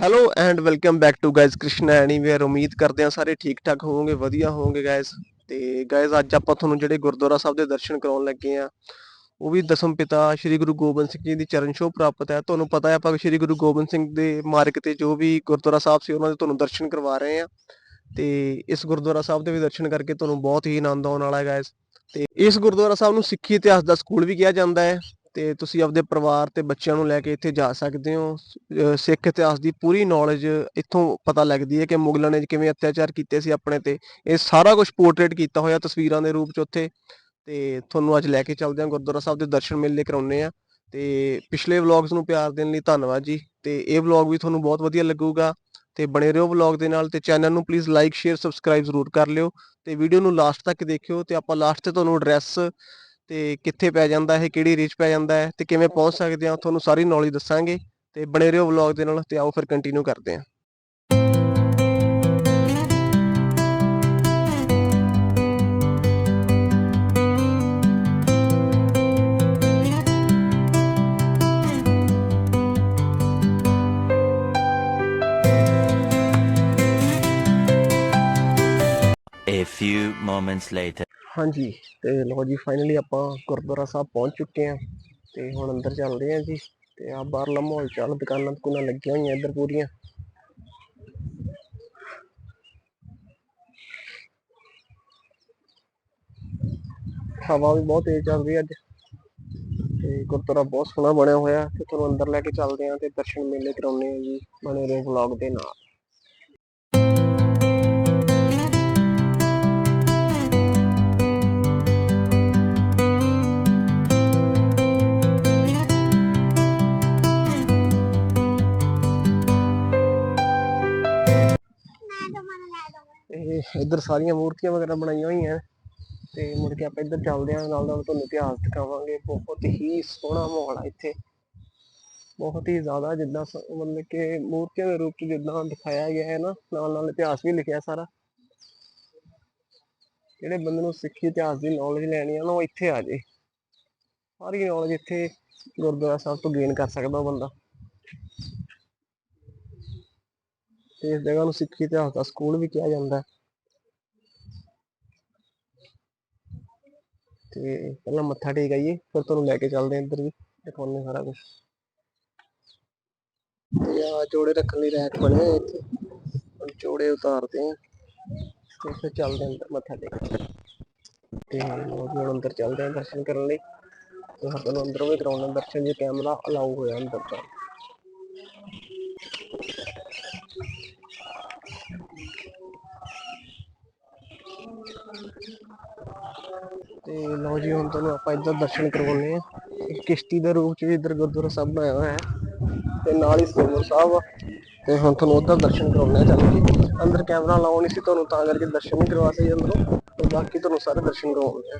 Hello and welcome back to guys Krishna anywhere ਉਮੀਦ ਕਰਦੇ ਹਾਂ ਸਾਰੇ ਠੀਕ ਠਾਕ ਹੋਵੋਗੇ ਵਧੀਆ ਹੋਵੋਗੇ ਗਾਇਜ਼ ਤੇ ਗਾਇਜ਼ ਅੱਜ ਆਪਾਂ ਤੁਹਾਨੂੰ ਜਿਹੜੇ ਗੁਰਦੁਆਰਾ ਸਾਹਿਬ ਦੇ ਦਰਸ਼ਨ ਕਰਾਉਣ ਲੱਗੇ ਆ ਉਹ ਵੀ ਦਸਮ ਪਿਤਾ ਸ੍ਰੀ ਗੁਰੂ ਗੋਬਿੰਦ ਸਿੰਘ ਜੀ ਦੀ ਚਰਨ ਛੋਹ ਪ੍ਰਾਪਤ ਹੈ ਤੁਹਾਨੂੰ ਪਤਾ ਹੈ ਆਪਾਂ ਸ੍ਰੀ ਗੁਰੂ ਗੋਬਿੰਦ ਸਿੰਘ ਦੇ ਮਾਰਗ ਤੇ ਜੋ ਵੀ ਗੁਰਦੁਆਰਾ ਸਾਹਿਬ ਸੀ ਉਹਨਾਂ ਦੇ ਤੁਹਾਨੂੰ ਦਰਸ਼ਨ ਕਰਵਾ ਰਹੇ ਆ ਤੇ ਇਸ ਗੁਰਦੁਆਰਾ ਸਾਹਿਬ ਦੇ ਵੀ ਦਰਸ਼ਨ ਕਰਕੇ ਤੁਹਾਨੂੰ ਬਹੁਤ ਹੀ ਆਨੰਦ ਆਉਣ ਵਾਲਾ ਹੈ ਗਾਇਜ਼ ਤੇ ਇਸ ਗੁਰਦੁਆਰਾ ਸਾਹਿਬ ਨੂੰ ਸਿੱਖੀ ਇਤਿਹਾਸ ਦਾ ਸਕੂਲ ਵੀ ਕਿਹਾ ਜਾਂਦਾ ਹੈ ਤੇ ਤੁਸੀਂ ਆਪਦੇ ਪਰਿਵਾਰ ਤੇ ਬੱਚਿਆਂ ਨੂੰ ਲੈ ਕੇ ਇੱਥੇ ਜਾ ਸਕਦੇ ਹੋ। ਸਿੱਖ ਇਤਿਹਾਸ ਦੀ ਪੂਰੀ ਨੌਲੇਜ ਇੱਥੋਂ ਪਤਾ ਲੱਗਦੀ ਹੈ ਕਿ ਮੁਗਲਾਂ ਨੇ ਕਿਵੇਂ ਅਤਿਆਚਾਰ ਕੀਤੇ ਸੀ ਆਪਣੇ ਤੇ। ਇਹ ਸਾਰਾ ਕੁਝ ਪੋਰਟਰੇਟ ਕੀਤਾ ਹੋਇਆ ਤਸਵੀਰਾਂ ਦੇ ਰੂਪ ਚ ਉੱਥੇ। ਤੇ ਤੁਹਾਨੂੰ ਅੱਜ ਲੈ ਕੇ ਚੱਲਦੇ ਹਾਂ, ਗੁਰਦੁਆਰਾ ਸਾਹਿਬ ਦੇ ਦਰਸ਼ਨ ਮੇਲੇ ਕਰਾਉਣੇ ਆ ਤੇ ਪਿਛਲੇ ਵਲੌਗਸ ਨੂੰ ਪਿਆਰ ਦੇਣ ਲਈ ਧੰਨਵਾਦ ਜੀ। ਤੇ ਇਹ ਵਲੌਗ ਵੀ ਤੁਹਾਨੂੰ ਬਹੁਤ ਵਧੀਆ ਲੱਗੂਗਾ। ਤੇ ਬਣੇ ਰਹੋ ਵਲੌਗ ਦੇ ਨਾਲ ਤੇ ਚੈਨਲ ਨੂੰ ਪਲੀਜ਼ ਲਾਈਕ ਸ਼ੇਅਰ ਸਬਸਕ੍ਰਾਈਬ ਜ਼ਰੂਰ ਕਰ ਲਿਓ। ਤੇ ਵੀਡੀਓ ਨੂੰ ਲਾਸਟ ਤੱਕ ਦੇਖਿਓ ਤੇ ਆਪਾਂ ਲਾਸਟ ਤੇ ਤੁਹਾਨੂੰ ਐਡਰੈਸ ਤੇ ਕਿੱਥੇ ਪੈ ਜਾਂਦਾ ਹੈ ਕਿਹੜੀ ਰੀਚ ਪੈ ਜਾਂਦਾ ਹੈ ਤੇ ਕਿਵੇਂ ਪਹੁੰਚ ਸਕਦੇ ਆ ਤੁਹਾਨੂੰ ਸਾਰੀ ਨੌਲੇਜ ਦੱਸਾਂਗੇ ਤੇ ਬਣੇ ਰਹੋ ਵਲੌਗ ਦੇ ਨਾਲ ਤੇ ਆਓ ਫਿਰ ਕੰਟੀਨਿਊ ਕਰਦੇ ਹਾਂ A few moments later. ਹਾਂਜੀ, ਤੇ ਲੋ ਜੀ ਫਾਈਨਲੀ ਆਪਾਂ ਗੁਰਦੁਆਰਾ ਸਾਹਿਬ ਪਹੁੰਚ ਚੁੱਕੇ ਹਾਂ, ਤੇ ਹੁਣ ਅੰਦਰ ਚੱਲਦੇ ਹਾਂ ਜੀ, ਤੇ ਆ ਬਾਹਰਲਾ ਮਾਹੌਲ ਚੱਲ, ਦੁਕਾਨਾਂ ਦੁਕਾਨਾਂ ਲੱਗੀਆਂ ਹੋਈਆਂ ਇੱਧਰ ਪੂਰੀਆਂ। ਹਵਾ ਵੀ ਬਹੁਤ ਤੇਜ਼ ਚੱਲ ਰਹੀ ਹੈ ਅੱਜ, ਤੇ ਗੁਰਦੁਆਰਾ ਬਹੁਤ ਸੋਹਣਾ ਬਣਿਆ ਹੋਇਆ, ਤੇ ਤੁਹਾਨੂੰ ਅੰਦਰ ਲੈ ਕੇ ਚੱਲਦੇ ਹਾਂ ਤੇ ਦਰਸ਼ਨ ਮੇਲੇ ਕਰਾਉਣੇ ਆ ਜੀ ਬਣੇ ਰਹੋ ਵਲੌਗ ਦੇ ਨਾਲ। ਤੇ ਇੱਧਰ ਸਾਰੀਆਂ ਮੂਰਤੀਆਂ ਵਗੈਰਾ ਬਣਾਈਆਂ ਹੋਈਆਂ ਤੇ ਮੁੜ ਕੇ ਆਪਾਂ ਇੱਧਰ ਚੱਲਦੇ ਹਾਂ ਨਾਲ ਨਾਲ ਤੁਹਾਨੂੰ ਇਤਿਹਾਸ ਦਿਖਾਵਾਂਗੇ। ਬਹੁਤ ਹੀ ਸੋਹਣਾ ਮਾਹੌਲ ਆ ਇੱਥੇ। ਬਹੁਤ ਹੀ ਜ਼ਿਆਦਾ ਜਿੱਦਾਂ ਸ- ਮਤਲਬ ਕਿ ਮੂਰਤੀਆਂ ਦੇ ਰੂਪ ਚ ਜਿੱਦਾਂ ਦਿਖਾਇਆ ਗਿਆ ਹੈ ਨਾ, ਨਾਲ ਨਾਲ ਇਤਿਹਾਸ ਵੀ ਲਿਖਿਆ ਸਾਰਾ। ਜਿਹੜੇ ਬੰਦੇ ਨੂੰ ਸਿੱਖੀ, ਇਤਿਹਾਸ ਦੀ ਨੌਲੇਜ ਲੈਣੀ ਆ ਨਾ, ਉਹ ਇੱਥੇ ਆ ਜੇ। ਸਾਰੀ ਨੌਲੇਜ ਇੱਥੇ ਗੁਰਦੁਆਰਾ ਸਾਹਿਬ ਤੋਂ ਗੇਨ ਕਰ ਸਕਦਾ ਉਹ ਬੰਦਾ। ਤੇ ਇਸ ਜਗ੍ਹਾ ਨੂੰ ਸਿੱਖੀ ਇਤਿਹਾਸ ਦਾ ਸਕੂਲ ਵੀ ਕਿਹਾ ਜਾਂਦਾ ਹੈ। ਤੇ ਪਹਿਲਾਂ ਮੱਥਾ ਟੇਕ ਆਈਏ, ਫਿਰ ਤੁਹਾਨੂੰ ਲੈ ਕੇ ਚੱਲਦੇ ਹਾਂ ਇੱਧਰ ਵੀ, ਦਿਖਾਉਂਦੇ ਸਾਰਾ ਕੁਝ ਤੇ ਆ ਜੋੜੇ ਰੱਖਣ ਲਈ ਰੈਕ ਬਣੇ ਹੋਏ ਇੱਥੇ। ਹੁਣ ਜੋੜੇ ਉਤਾਰਦੇ ਆ ਤੇ ਫਿਰ ਚੱਲਦੇ ਹਾਂ ਅੰਦਰ ਮੱਥਾ ਟੇਕ ਤੇ ਹੁਣ ਅੰਦਰ ਚੱਲਦੇ ਆ ਦਰਸ਼ਨ ਕਰਨ ਲਈ। ਤੁਹਾਨੂੰ ਅੰਦਰੋਂ ਵੀ ਕਰਾਉਣਾ ਦਰਸ਼ਨ ਜੇ ਕੈਮਰਾ ਅਲਾਉ ਹੋਇਆ ਅੰਦਰ ਤਾਂ। ਤੇ ਲਓ ਜੀ, ਹੁਣ ਤੁਹਾਨੂੰ ਆਪਾਂ ਇੱਧਰ ਦਰਸ਼ਨ ਕਰਵਾਉਣੇ ਆ ਕਿਸ਼ਤੀ ਦੇ ਰੂਪ ਚ ਵੀ ਇੱਧਰ ਗੁਰਦੁਆਰਾ ਸਾਹਿਬ ਬਣਾਇਆ ਹੋਇਆ ਹੈ ਤੇ ਨਾਲ ਹੀ ਸਰੋਵਰ ਸਾਹਿਬ ਆ। ਤੇ ਹੁਣ ਤੁਹਾਨੂੰ ਉੱਧਰ ਦਰਸ਼ਨ ਕਰਾਉਣੇ ਚੱਲ ਕੇ ਅੰਦਰ ਕੈਮਰਾ ਲਾਉਣ ਨਹੀਂ ਸੀ ਤੁਹਾਨੂੰ, ਤਾਂ ਕਰਕੇ ਦਰਸ਼ਨ ਨਹੀਂ ਕਰਵਾ ਸਕੇ ਅੰਦਰੋਂ। ਤੇ ਬਾਕੀ ਤੁਹਾਨੂੰ ਸਾਰੇ ਦਰਸ਼ਨ ਕਰਵਾਉਂਦੇ ਆ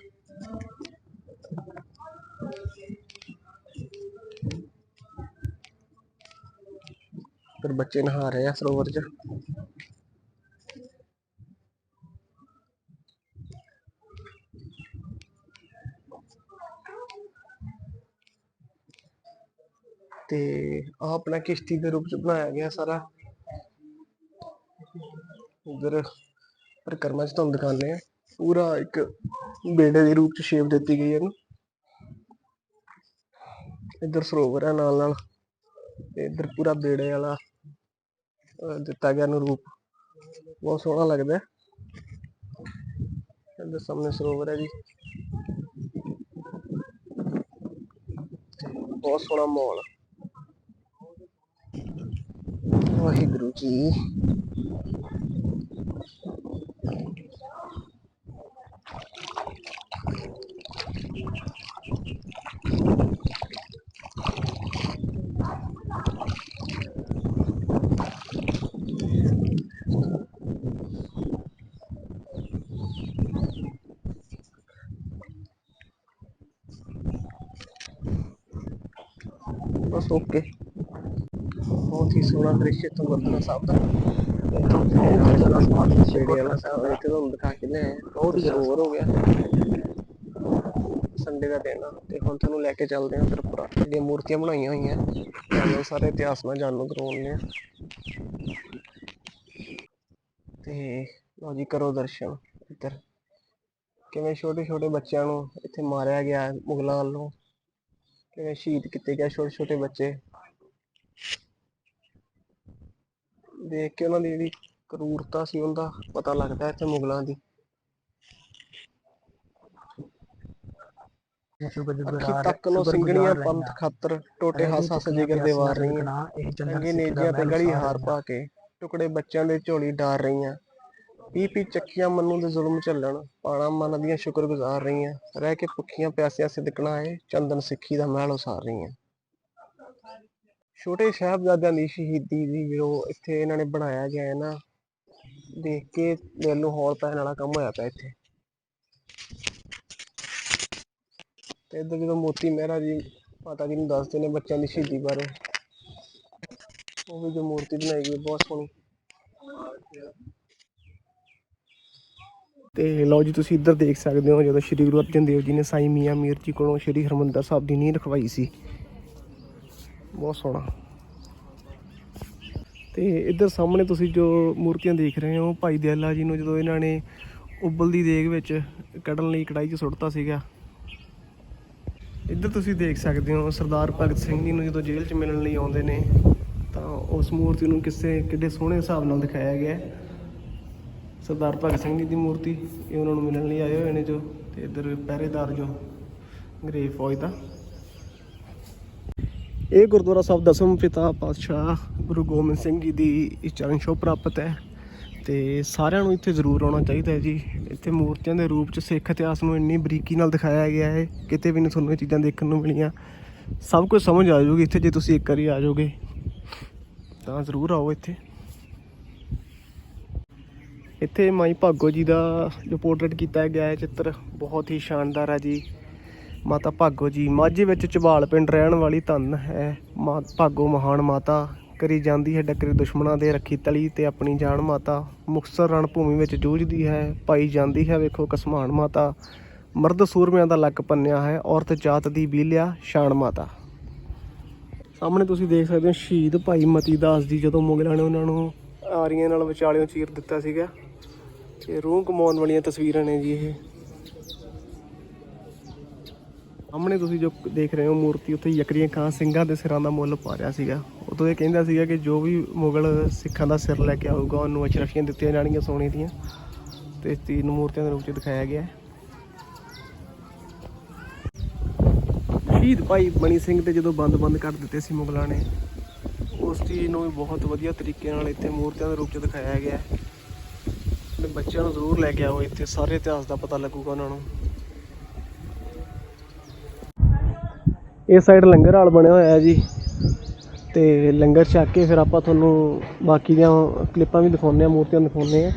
ਫਿਰ ਬੱਚੇ ਨਹਾ ਰਹੇ ਆ ਸਰੋਵਰ 'ਚ। ਤੇ ਆਹ ਆਪਣਾ ਕਿਸ਼ਤੀ ਦੇ ਰੂਪ ਚ ਬਣਾਇਆ ਗਿਆ ਸਾਰਾ। ਉਧਰ ਪਰਿਕਰਮਾ ਚ ਤੁਹਾਨੂੰ ਦਿਖਾਉਂਦੇ ਆ ਪੂਰਾ ਇੱਕ ਬੇੜੇ ਦੇ ਰੂਪ ਚ ਸ਼ੇਪ ਦਿੱਤੀ ਗਈ ਹੈ ਇਹਨੂੰ। ਇੱਧਰ ਸਰੋਵਰ ਹੈ ਨਾਲ ਨਾਲ। ਤੇ ਇੱਧਰ ਪੂਰਾ ਬੇੜੇ ਵਾਲਾ ਦਿੱਤਾ ਗਿਆ ਨੂੰ ਰੂਪ। ਬਹੁਤ ਸੋਹਣਾ ਲੱਗਦਾ ਹੈ। ਇੱਧਰ ਸਾਹਮਣੇ ਸਰੋਵਰ ਹੈ ਜੀ। ਬਹੁਤ ਸੋਹਣਾ ਮਾਹੌਲ। ਹੈ। ਵਾਹਿਗੁਰੂ ਜੀ ਬਸ ਓਕੇ ਬਹੁਤ ਹੀ ਸੋਹਣਾ ਦ੍ਰਿਸ਼ ਇੱਥੋਂ ਗੁਰਦੁਆਰਾ ਸਾਹਿਬ ਦਾ। ਗੁਰਦੁਆਰਾ ਸਾਹਿਬ ਇੱਥੇ ਤੁਹਾਨੂੰ ਦਿਖਾ ਕੇ ਲਿਆਏ ਬਹੁਤ ਹੀ ਸਰੋਵਰ ਹੋ ਗਿਆ। ਸੰਡੇ ਦਾ ਦਿਨ ਤੇ ਹੁਣ ਤੁਹਾਨੂੰ ਲੈ ਕੇ ਚੱਲਦੇ ਹਾਂ ਫਿਰ ਉੱਪਰ। ਮੂਰਤੀਆਂ ਬਣਾਈਆਂ ਹੋਈਆਂ। ਤੁਹਾਨੂੰ ਸਾਰੇ ਇਤਿਹਾਸ ਨਾਲ ਜਾਣੂ ਕਰਵਾਉਂਦੇ ਆ। ਤੇ ਲਓ ਜੀ, ਕਰੋ ਦਰਸ਼ਨ ਇੱਧਰ। ਕਿਵੇਂ ਛੋਟੇ ਛੋਟੇ ਬੱਚਿਆਂ ਨੂੰ ਇੱਥੇ ਮਾਰਿਆ ਗਿਆ ਮੁਗਲਾਂ ਵੱਲੋਂ? ਕਿਵੇਂ ਸ਼ਹੀਦ ਕੀਤੇ ਗਏ ਛੋਟੇ ਛੋਟੇ ਬੱਚੇ? ਦੇਖ ਕੇ ਉਹਨਾਂ ਦੀ ਜਿਹੜੀ ਕਰੂਰਤਾ ਸੀ ਉਹਦਾ ਪਤਾ ਲੱਗਦਾ ਇੱਥੇ ਮੁਗਲਾਂ ਦੀ। ਅੱਖੀ ਤੱਕ ਨੂੰ ਸਿੰਗਣੀਆਂ ਪੰਥ ਖਾਤਰ ਟੋਟੇ ਹੱਸ ਹੱਸ ਜਿਗਰ ਦੇ ਵਾਰ ਰਹੀਆਂ। ਚੰਗੇ ਨੇਜਿਆਂ ਤੇ ਗੜੀ ਹਾਰ ਪਾ ਕੇ ਟੁਕੜੇ ਬੱਚਿਆਂ ਦੇ ਝੋਲੀ ਡਾਰ ਰਹੀਆਂ। ਪੀ ਪੀ ਚੱਕੀਆਂ ਮੰਨੂ ਦੇ ਜ਼ੁਲਮ ਝੱਲਣ ਪਾਣਾ ਮਨ ਦੀਆਂ ਸ਼ੁਕਰਗੁਜ਼ਾਰ ਰਹੀਆਂ। ਰਹਿ ਕੇ ਭੁੱਖੀਆਂ ਪਿਆਸਿਆਂ ਸਿਦਕਣਾ ਏ ਚੰਦਨ ਸਿੱਖੀ ਦਾ ਮਹਿਲ ਉਸਾਰ ਰਹੀਆਂ। ਛੋਟੇ ਸਾਹਿਬਜ਼ਾਦਿਆਂ ਦੀ ਸ਼ਹੀਦੀ ਦੀ ਜੋ ਇੱਥੇ ਇਹਨਾਂ ਨੇ ਬਣਾਇਆ ਗਿਆ ਹੈ ਨਾ, ਦੇਖ ਕੇ ਦਿਲ ਨੂੰ ਹੌਲ ਪੈਣ ਵਾਲਾ ਕੰਮ ਹੋਇਆ ਪਿਆ ਇੱਥੇ। ਤੇ ਇੱਧਰ ਜਦੋਂ ਮੋਤੀ ਮਹਿਰਾ ਜੀ, ਮਾਤਾ ਜੀ ਨੂੰ ਦੱਸਦੇ ਨੇ ਬੱਚਿਆਂ ਦੀ ਸ਼ਹੀਦੀ ਬਾਰੇ, ਉਹ ਵੀ ਜੋ ਮੂਰਤੀ ਬਣਾਈ ਗਈ, ਬਹੁਤ ਸੋਹਣੀ। ਤੇ ਲਓ ਜੀ, ਤੁਸੀਂ ਇੱਧਰ ਦੇਖ ਸਕਦੇ ਹੋ ਜਦੋਂ ਸ਼੍ਰੀ ਗੁਰੂ ਅਰਜਨ ਦੇਵ ਜੀ ਨੇ ਸਾਈ ਮੀਆਂ ਮੀਰ ਜੀ ਕੋਲੋਂ ਸ਼੍ਰੀ ਹਰਮੰਦਰ ਸਾਹਿਬ ਦੀ ਨੀਂਹ ਰਖਵਾਈ ਸੀ। ਬਹੁਤ ਸੋਹਣਾ। ਤੇ ਇੱਧਰ ਸਾਹਮਣੇ ਤੁਸੀਂ ਜੋ ਮੂਰਤੀਆਂ ਦੇਖ ਰਹੇ ਹੋ, ਭਾਈ ਦਿਆਲਾ ਜੀ ਨੂੰ ਜਦੋਂ ਇਹਨਾਂ ਨੇ ਉਬਲਦੀ ਦੇਗ ਵਿੱਚ ਕੱਢਣ ਲਈ ਕੜਾਈ 'ਚ ਸੁੱਟਤਾ ਸੀਗਾ। ਇੱਧਰ ਤੁਸੀਂ ਦੇਖ ਸਕਦੇ ਹੋ ਸਰਦਾਰ ਭਗਤ ਸਿੰਘ ਜੀ ਨੂੰ ਜਦੋਂ ਜੇਲ੍ਹ 'ਚ ਮਿਲਣ ਲਈ ਆਉਂਦੇ ਨੇ, ਤਾਂ ਉਸ ਮੂਰਤੀ ਨੂੰ ਕਿਸੇ ਕਿੱਡੇ ਸੋਹਣੇ ਹਿਸਾਬ ਨਾਲ ਦਿਖਾਇਆ ਗਿਆ। ਸਰਦਾਰ ਭਗਤ ਸਿੰਘ ਜੀ ਦੀ ਮੂਰਤੀ, ਇਹ ਉਹਨਾਂ ਨੂੰ ਮਿਲਣ ਲਈ ਆਏ ਹੋਏ ਨੇ ਜੋ, ਤੇ ਇੱਧਰ ਪਹਿਰੇਦਾਰ ਜੋ ਅੰਗਰੇਜ਼ ਫੌਜ ਦਾ। ਇਹ ਗੁਰਦੁਆਰਾ ਸਾਹਿਬ ਦਸਮ ਪਿਤਾ ਪਾਤਸ਼ਾਹ ਗੁਰੂ ਗੋਬਿੰਦ ਸਿੰਘ ਜੀ ਦੀ ਚਰਨ ਛੋਹ ਪ੍ਰਾਪਤ ਹੈ ਤੇ ਸਾਰਿਆਂ ਨੂੰ ਇੱਥੇ ਜ਼ਰੂਰ ਆਉਣਾ ਚਾਹੀਦਾ ਹੈ ਜੀ। ਇੱਥੇ ਮੂਰਤੀਆਂ ਦੇ ਰੂਪ 'ਚ ਸਿੱਖ ਇਤਿਹਾਸ ਨੂੰ ਇੰਨੀ ਬਰੀਕੀ ਨਾਲ ਦਿਖਾਇਆ ਗਿਆ ਹੈ, ਕਿਤੇ ਵੀ ਨਹੀਂ ਤੁਹਾਨੂੰ ਇਹ ਚੀਜ਼ਾਂ ਦੇਖਣ ਨੂੰ ਮਿਲੀਆਂ। ਸਭ ਕੁਝ ਸਮਝ ਆ ਜਾਊਗੀ ਇੱਥੇ, ਜੇ ਤੁਸੀਂ ਇੱਕ ਵਾਰੀ ਆ ਜਾਓਗੇ, ਤਾਂ ਜ਼ਰੂਰ ਆਓ ਇੱਥੇ। ਇੱਥੇ ਮਾਈ ਭਾਗੋ ਜੀ ਦਾ ਜੋ ਪੋਰਟਰੇਟ ਕੀਤਾ ਗਿਆ ਹੈ ਚਿੱਤਰ, ਬਹੁਤ ਹੀ ਸ਼ਾਨਦਾਰ ਹੈ ਜੀ। ਮਾਤਾ ਭਾਗੋ ਜੀ, ਮਾਝੇ ਵਿੱਚ ਚਬਾਲ ਪਿੰਡ ਰਹਿਣ ਵਾਲੀ ਧੰਨ ਹੈ। ਮਾ, ਭਾਗੋ ਮਹਾਨ ਮਾਤਾ, ਕਰੀ ਜਾਂਦੀ ਹੈ ਡੱਕਰੀ ਦੁਸ਼ਮਣਾਂ ਦੇ ਰੱਖੀ ਤਲੀ ਤੇ ਆਪਣੀ ਜਾਨ ਮਾਤਾ। ਮੁਕਤਸਰ ਰਣ ਭੂਮੀ ਵਿੱਚ ਜੂਝਦੀ ਹੈ, ਪਾਈ ਜਾਂਦੀ ਹੈ, ਵੇਖੋ ਕਸਮਾਨ ਮਾਤਾ। ਮਰਦ ਸੂਰਮਿਆਂ ਦਾ ਲੱਕ ਪੰਨਿਆ ਹੈ, ਔਰਤ ਜਾਤ ਦੀ ਬੀਲਿਆ ਸ਼ਾਨ ਮਾਤਾ। ਸਾਹਮਣੇ ਤੁਸੀਂ ਦੇਖ ਸਕਦੇ ਹੋ ਸ਼ਹੀਦ ਭਾਈ ਮਤੀ ਦਾਸ ਜੀ, ਜਦੋਂ ਮੁਗਲਾਂ ਨੇ ਉਹਨਾਂ ਨੂੰ ਆਰੀਆਂ ਨਾਲ ਵਿਚਾਲਿਓਂ ਚੀਰ ਦਿੱਤਾ ਸੀਗਾ। ਤੇ ਰੂਹ ਕਮਾਉਣ ਵਾਲੀਆਂ ਤਸਵੀਰਾਂ ਨੇ ਜੀ ਇਹ। ਸਾਹਮਣੇ ਤੁਸੀਂ ਜੋ ਦੇਖ ਰਹੇ ਹੋ ਮੂਰਤੀ, ਉੱਥੇ ਯਕਰੀਆਂ ਖਾਂ ਸਿੰਘਾਂ ਦੇ ਸਿਰਾਂ ਦਾ ਮੁੱਲ ਪਾ ਰਿਹਾ ਸੀਗਾ। ਉਦੋਂ ਇਹ ਕਹਿੰਦਾ ਸੀਗਾ ਕਿ ਜੋ ਵੀ ਮੁਗਲ ਸਿੱਖਾਂ ਦਾ ਸਿਰ ਲੈ ਕੇ ਆਊਗਾ, ਉਹਨੂੰ ਅਸ਼ਰਫੀਆਂ ਦਿੱਤੀਆਂ ਜਾਣਗੀਆਂ ਸੋਨੇ ਦੀਆਂ। ਤੇ ਤੀਨ ਮੂਰਤੀਆਂ ਦੇ ਰੂਪ 'ਚ ਦਿਖਾਇਆ ਗਿਆ। ਹੈ ਸ਼ਹੀਦ ਭਾਈ ਬਣੀ ਸਿੰਘ ਤੇ ਜਦੋਂ ਬੰਦ-ਬੰਦ ਕਰ ਦਿੱਤੇ ਸੀ ਮੁਗਲਾਂ ਨੇ, ਉਸ ਚੀਜ਼ ਨੂੰ ਵੀ ਬਹੁਤ ਵਧੀਆ ਤਰੀਕੇ ਨਾਲ ਇੱਥੇ ਮੂਰਤੀਆਂ ਦੇ ਰੂਪ 'ਚ ਦਿਖਾਇਆ ਗਿਆ। ਹੈ ਤੇ ਬੱਚਿਆਂ ਨੂੰ ਜ਼ਰੂਰ ਲੈ ਕੇ ਆਓ ਇੱਥੇ, ਸਾਰੇ ਇਤਿਹਾਸ ਦਾ ਪਤਾ ਲੱਗੂਗਾ ਉਹਨਾਂ ਨੂੰ। ਇਹ ਸਾਈਡ ਲੰਗਰ ਹਾਲ ਬਣਿਆ ਹੋਇਆ ਜੀ। ਤੇ ਲੰਗਰ ਛਕ ਕੇ ਫਿਰ ਆਪਾਂ ਤੁਹਾਨੂੰ ਬਾਕੀ ਦੀਆਂ ਕਲਿੱਪਾਂ ਵੀ ਦਿਖਾਉਂਦੇ ਆ ਮੂਰਤੀਆਂ ਦਿਖਾਉਂਦੇ ਆ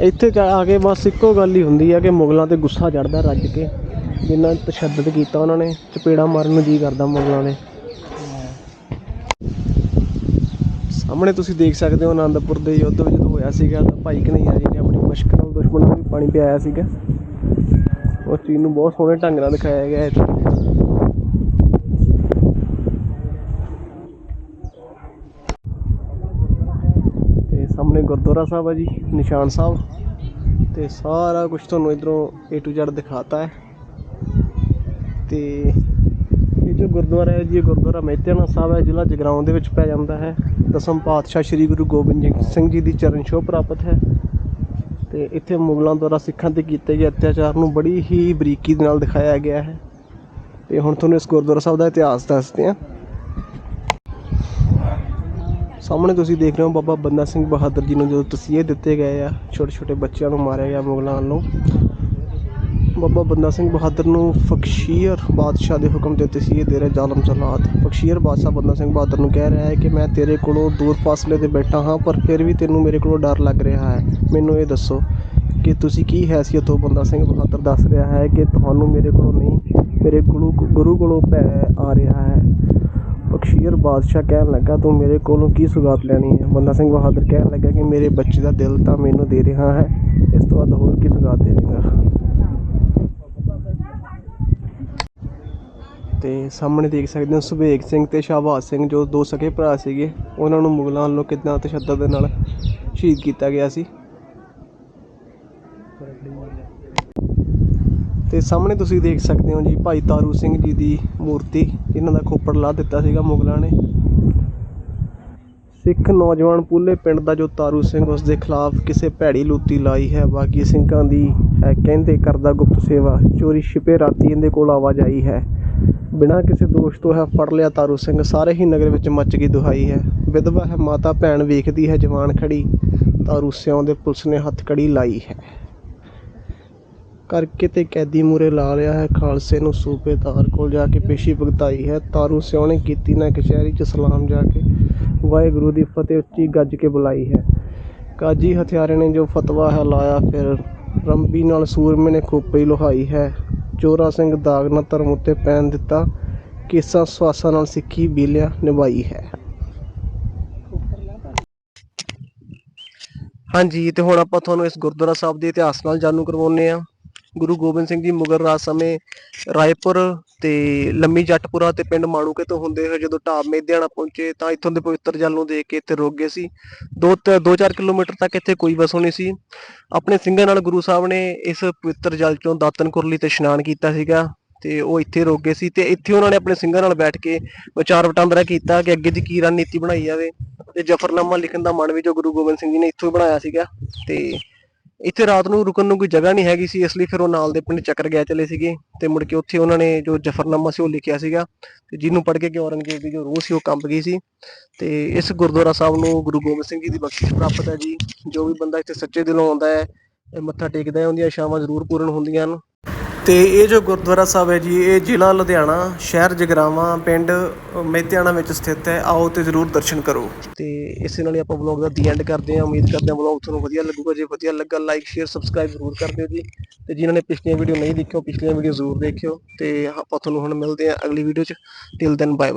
ਇੱਥੇ ਆ ਕੇ ਬਸ ਇੱਕੋ ਗੱਲ ਹੀ ਹੁੰਦੀ ਆ ਕਿ ਮੁਗਲਾਂ ਤੇ ਗੁੱਸਾ ਚੜਦਾ ਰੱਜ ਕੇ। ਜਿੰਨਾ ਤਸ਼ੱਦਦ ਕੀਤਾ ਉਹਨਾਂ ਨੇ, ਚਪੇੜਾ ਮਾਰਨ ਨੂੰ ਜੀ ਕਰਦਾ ਮੁਗਲਾਂ ਨੇ ਸਾਹਮਣੇ ਤੁਸੀਂ ਦੇਖ ਸਕਦੇ ਹੋ ਆਨੰਦਪੁਰ ਦੇ ਯੁੱਧ ਵਿੱਚ ਜਦੋਂ ਹੋਇਆ ਸੀਗਾ ਤਾਂ ਭਾਈ ਕਨਈਆ ਜੀ ਨੇ ਆਪਣੀ ਮੁਸ਼ਕ ਨਾਲ ਦੁਸ਼ਮਣਾਂ ਨੂੰ ਵੀ ਪਾਣੀ ਪਿਆਇਆ ਸੀਗਾ। ਉਸ ਚੀਜ਼ ਨੂੰ ਬਹੁਤ ਸੋਹਣੇ ਢੰਗ ਨਾਲ ਦਿਖਾਇਆ ਗਿਆ ਹੈ ਇੱਥੇ ਤੇ ਸਾਹਮਣੇ ਗੁਰਦੁਆਰਾ ਸਾਹਿਬ ਆ ਜੀ, ਨਿਸ਼ਾਨ ਸਾਹਿਬ। ਤੇ ਸਾਰਾ ਕੁਝ ਤੁਹਾਨੂੰ ਇਧਰੋਂ A to Z ਦਿਖਾਤਾ ਹੈ। ਤੇ ਇਹ ਜੋ ਗੁਰਦੁਆਰਾ ਹੈ ਜੀ, ਇਹ ਗੁਰਦੁਆਰਾ ਮਹਿਤਿਆਣਾ ਸਾਹਿਬ ਹੈ, ਜ਼ਿਲ੍ਹਾ ਜਗਰਾਉਂ ਦੇ ਵਿੱਚ ਪੈ ਜਾਂਦਾ ਹੈ। ਦਸਮ ਪਾਤਸ਼ਾਹ ਸ੍ਰੀ ਗੁਰੂ ਗੋਬਿੰਦ ਸਿੰਘ ਜੀ ਦੀ ਚਰਨ ਛੋਹ ਪ੍ਰਾਪਤ ਹੈ। ਤੇ ਇੱਥੇ ਮੁਗਲਾਂ ਦੁਆਰਾ ਸਿੱਖਾਂ ਤੇ ਕੀਤੇ ਗਏ ਅਤਿਆਚਾਰ ਨੂੰ ਬੜੀ ਹੀ ਬਰੀਕੀ ਦੇ ਨਾਲ ਦਿਖਾਇਆ ਗਿਆ ਹੈ। ਤੇ ਹੁਣ ਤੁਹਾਨੂੰ ਇਸ ਗੁਰਦੁਆਰਾ ਸਾਹਿਬ ਦਾ ਇਤਿਹਾਸ ਦੱਸਦੇ ਹਾਂ। ਸਾਹਮਣੇ ਤੁਸੀਂ ਦੇਖ ਰਹੇ ਹੋ ਬਾਬਾ ਬੰਦਾ ਸਿੰਘ ਬਹਾਦਰ ਜੀ ਨੂੰ ਜਦੋਂ ਤਸੀਹੇ ਦਿੱਤੇ ਗਏ ਆ, ਛੋਟੇ ਛੋਟੇ ਬੱਚਿਆਂ ਨੂੰ ਮਾਰਿਆ ਗਿਆ ਮੁਗਲਾਂ ਵੱਲੋਂ। ਬਾਬਾ ਬੰਦਾ ਸਿੰਘ ਬਹਾਦਰ ਨੂੰ ਫਕਸ਼ੀਰ ਬਾਦਸ਼ਾਹ ਦੇ ਹੁਕਮ ਤੇ ਤਸੀਹੇ ਦੇ ਰਿਹਾ ਜ਼ਾਲਮ ਜ਼ਲਾਤ ਫਕਸ਼ੀਰ ਬਾਦਸ਼ਾਹ ਬੰਦਾ ਸਿੰਘ ਬਹਾਦਰ ਨੂੰ ਕਹਿ ਰਿਹਾ ਹੈ ਕਿ ਮੈਂ ਤੇਰੇ ਕੋਲੋਂ ਦੂਰ ਫਾਸਲੇ ਤੇ ਬੈਠਾ ਹਾਂ, ਪਰ ਫਿਰ ਵੀ ਤੈਨੂੰ ਮੇਰੇ ਕੋਲੋਂ ਡਰ ਲੱਗ ਰਿਹਾ ਹੈ। ਮੈਨੂੰ ਇਹ ਦੱਸੋ ਕਿ ਤੁਸੀਂ ਕੀ ਹੈਸੀਅਤ ਹੋ? ਬੰਦਾ ਸਿੰਘ ਬਹਾਦਰ ਦੱਸ ਰਿਹਾ ਹੈ ਕਿ ਤੁਹਾਨੂੰ ਮੇਰੇ ਕੋਲੋਂ ਨਹੀਂ, ਮੇਰੇ ਗੁਰੂ ਗੁਰੂ ਕੋਲੋਂ ਭੈ ਆ ਰਿਹਾ ਹੈ। ਬਖਸ਼ੀਰ ਬਾਦਸ਼ਾਹ ਕਹਿਣ ਲੱਗਾ, ਤੂੰ ਮੇਰੇ ਕੋਲੋਂ ਕੀ ਸੁਗਾਤ ਲੈਣੀ ਹੈ? ਬੰਦਾ ਸਿੰਘ ਬਹਾਦਰ ਕਹਿਣ ਲੱਗਾ ਕਿ ਮੇਰੇ ਬੱਚੇ ਦਾ ਦਿਲ ਤਾਂ ਮੈਨੂੰ ਦੇ ਰਿਹਾ ਹੈ, ਇਸ ਤੋਂ ਬਾਅਦ ਹੋਰ ਕੀ ਸੁਗਾਤ ਦੇਵੇਂਗਾ ਤੇ ਸਾਹਮਣੇ ਦੇਖ ਸਕਦੇ ਹੋ ਸੁਭੇਗ ਸਿੰਘ ਤੇ ਸ਼ਾਹਬਾਜ਼ ਸਿੰਘ, ਜੋ ਦੋ ਸਕੇ ਭਰਾ ਸੀਗੇ, ਉਹਨਾਂ ਨੂੰ ਮੁਗਲਾਂ ਵੱਲੋਂ ਕਿੰਨਾ ਤਸ਼ੱਦਦ ਦੇ ਨਾਲ ਸ਼ਹੀਦ ਕੀਤਾ ਗਿਆ ਸੀ। ਤੇ ਸਾਹਮਣੇ ਤੁਸੀਂ ਦੇਖ ਸਕਦੇ ਹੋ ਜੀ ਭਾਈ ਤਾਰੂ ਸਿੰਘ ਜੀ ਦੀ ਮੂਰਤੀ ਇਹਨਾਂ ਦਾ ਖੋਪੜ ਲਾ ਦਿੱਤਾ ਸੀਗਾ ਮੁਗਲਾਂ ਨੇ। ਸਿੱਖ ਨੌਜਵਾਨ ਪੂਲੇ ਪਿੰਡ ਦਾ ਜੋ ਤਾਰੂ ਸਿੰਘ, ਉਸ ਦੇ ਖਿਲਾਫ ਕਿਸੇ ਭੈੜੀ ਲੁੱਤੀ ਲਾਈ ਹੈ। ਬਾਕੀ ਸਿੰਘਾਂ ਦੀ ਹੈ, ਕਹਿੰਦੇ ਕਰਦਾ ਗੁਪਤ ਸੇਵਾ। ਚੋਰੀ ਛਿਪੇ ਰਾਤੀ ਇਹਦੇ ਕੋਲ ਆਵਾਜਾਈ ਹੈ। ਬਿਨਾਂ ਕਿਸੇ ਦੋਸ਼ ਤੋਂ ਹੈ ਫੜ ਲਿਆ ਤਾਰੂ ਸਿੰਘ। ਸਾਰੇ ਹੀ ਨਗਰ ਵਿੱਚ ਮੱਚ ਗਈ ਦੁਹਾਈ ਹੈ। ਵਿਧਵਾ ਹੈ, ਮਾਤਾ ਭੈਣ ਵੇਖਦੀ ਹੈ, ਜਵਾਨ ਖੜੀ। ਤਾਰੂ ਸਿਉਂ ਦੇ ਪੁਲਿਸ ਨੇ ਹੱਥ ਕੜੀ ਲਾਈ ਹੈ। ਕਰਕੇ ਤੇ ਕੈਦੀ ਮੂਹਰੇ ਲਾ ਲਿਆ ਹੈ। ਖਾਲਸੇ ਨੂੰ ਸੂਬੇਦਾਰ ਕੋਲ ਜਾ ਕੇ ਪੇਸ਼ੀ ਭੁਗਤਾਈ ਹੈ। ਤਾਰੂ ਸਿਉਂ ਨੇ ਕੀਤੀ ਨਾ ਕਚਹਿਰੀ 'ਚ ਸਲਾਮ ਜਾ ਕੇ ਵਾਹਿਗੁਰੂ ਦੀ ਫਤਿਹ ਉੱਚੀ ਗੱਜ ਕੇ ਬੁਲਾਈ ਹੈ। ਕਾਜੀ ਹਥਿਆਰੇ ਨੇ ਜੋ ਫਤਵਾ ਹੈ ਲਾਇਆ, ਫਿਰ ਰੰਬੀ ਨਾਲ ਸੂਰਮੇ ਨੇ ਖੋਪੜੀ ਲੁਹਾਈ ਹੈ। ਚੋਰਾ ਸਿੰਘ ਦਾਗ ਨਾਲ ਧਰਮ ਉੱਤੇ ਪੈਨ ਦਿੱਤਾ, ਕੇਸਾਂ ਸਵਾਸਾਂ ਨਾਲ ਸਿੱਖੀ ਬੀਲਿਆ, ਨਿਭਾਈ ਹੈ। ਹਾਂਜੀ, ਤੇ ਹੁਣ ਆਪਾਂ ਤੁਹਾਨੂੰ ਇਸ ਗੁਰਦੁਆਰਾ ਸਾਹਿਬ ਦੇ ਇਤਿਹਾਸ ਨਾਲ ਜਾਣੂ ਕਰਵਾਉਂਦੇ ਆ ਗੁਰੂ ਗੋਬਿੰਦ ਸਿੰਘ ਜੀ ਮੁਗਲ ਰਾਜ ਸਮੇਂ ਰਾਏਪੁਰ ਤੇ ਲੰਮੀ ਜੱਟਪੁਰਾ ਤੇ ਪਿੰਡ ਮਾਣੂਕੇ ਤੋਂ ਹੁੰਦੇ ਹੋਏ ਜਦੋਂ ਢਾਬ ਮੇਦਿਆਣਾ ਪਹੁੰਚੇ ਤਾਂ ਇੱਥੋਂ ਦੇ ਪਵਿੱਤਰ ਜਲ ਨੂੰ ਦੇਖ ਕੇ ਇੱਥੇ ਰੁਕ ਗਏ ਸੀ। ਦੋ 2-4 ਕਿਲੋਮੀਟਰ ਤੱਕ ਇੱਥੇ ਕੋਈ ਵਸੋਂ ਨਹੀਂ ਸੀ। ਆਪਣੇ ਸਿੰਘਾਂ ਨਾਲ ਗੁਰੂ ਸਾਹਿਬ ਨੇ ਇਸ ਪਵਿੱਤਰ ਜਲ ਚੋਂ ਦਾਤਨ ਕੁਰਲੀ ਤੇ ਇਸ਼ਨਾਨ ਕੀਤਾ ਸੀਗਾ ਤੇ ਉਹ ਇੱਥੇ ਰੁਕ ਗਏ ਸੀ ਤੇ ਇੱਥੇ ਉਹਨਾਂ ਨੇ ਆਪਣੇ ਸਿੰਘਾਂ ਨਾਲ ਬੈਠ ਕੇ ਵਿਚਾਰ ਵਟਾਂਦਰਾ ਕੀਤਾ ਕਿ ਅੱਗੇ ਦੀ ਕੀ ਰਣਨੀਤੀ ਬਣਾਈ ਜਾਵੇ ਤੇ ਜਫਰਨਾਮਾ ਲਿਖਣ ਦਾ ਮਨ ਵੀ ਜੋ ਗੁਰੂ ਗੋਬਿੰਦ ਸਿੰਘ ਜੀ ਨੇ ਇੱਥੋਂ ਹੀ ਬਣਾਇਆ ਸੀਗਾ ਤੇ ਇੱਥੇ ਰਾਤ ਨੂੰ ਰੁਕਣ ਨੂੰ ਕੋਈ ਜਗ੍ਹਾ ਨਹੀਂ ਹੈਗੀ ਸੀ, ਇਸ ਲਈ ਫਿਰ ਉਹ ਨਾਲ ਦੇ ਪਿੰਡ ਚੱਕਰ ਗਿਆ ਚਲੇ ਸੀਗੇ ਤੇ ਮੁੜ ਕੇ ਉੱਥੇ ਉਹਨਾਂ ਨੇ ਜੋ ਜਫਰਨਾਮਾ ਸੀ ਉਹ ਲਿਖਿਆ ਸੀਗਾ ਤੇ ਜਿਹਨੂੰ ਪੜ੍ਹ ਕੇ ਕਿ ਔਰੰਗਜ਼ੇਬ ਦੀ ਜੋ ਰੂਹ ਸੀ ਉਹ ਕੰਬ ਗਈ ਸੀ ਤੇ ਇਸ ਗੁਰਦੁਆਰਾ ਸਾਹਿਬ ਨੂੰ ਗੁਰੂ ਗੋਬਿੰਦ ਸਿੰਘ ਜੀ ਦੀ ਬਖਸ਼ਿਸ਼ ਪ੍ਰਾਪਤ ਹੈ ਜੀ, ਜੋ ਵੀ ਬੰਦਾ ਇੱਥੇ ਸੱਚੇ ਦਿਲੋਂ ਆਉਂਦਾ ਹੈ, ਇਹ ਮੱਥਾ ਟੇਕਦਾ ਹੈ, ਉਹਦੀਆਂ ਇਛਾਵਾਂ ਜ਼ਰੂਰ ਪੂਰਨ ਹੁੰਦੀਆਂ ਹਨ। ਤੇ ਇਹ ਜੋ ਗੁਰਦੁਆਰਾ ਸਾਹਿਬ ਹੈ ਜੀ, ਇਹ ਜ਼ਿਲ੍ਹਾ ਲੁਧਿਆਣਾ, ਸ਼ਹਿਰ ਜਗਰਾਵਾਂ, ਪਿੰਡ ਮਹਿਤਿਆਣਾ ਵਿੱਚ ਸਥਿਤ ਹੈ। ਆਓ ਤੇ ਜ਼ਰੂਰ ਦਰਸ਼ਨ ਕਰੋ। ਤੇ ਇਸੇ ਨਾਲ ਹੀ ਆਪਾਂ ਵਲੌਗ ਦਾ ਦੀ ਐਂਡ ਕਰਦੇ ਹਾਂ। ਉਮੀਦ ਕਰਦੇ ਹਾਂ ਵਲੌਗ ਤੁਹਾਨੂੰ ਵਧੀਆ ਲੱਗੂਗਾ। ਜੇ ਵਧੀਆ ਲੱਗਾ ਲਾਈਕ ਸ਼ੇਅਰ ਸਬਸਕ੍ਰਾਈਬ ਜ਼ਰੂਰ ਕਰ ਦਿਓ ਜੀ। ਤੇ ਜਿਨ੍ਹਾਂ ਨੇ ਪਿਛਲੀਆਂ ਵੀਡੀਓ ਨਹੀਂ ਦੇਖੀਆਂ ਪਿਛਲੀਆਂ ਵੀਡੀਓ ਜ਼ਰੂਰ ਦੇਖਿਓ। ਤੇ ਆਪਾਂ ਤੁਹਾਨੂੰ ਹੁਣ ਮਿਲਦੇ ਹਾਂ ਅਗਲੀ ਵੀਡੀਓ 'ਚ। Till then bye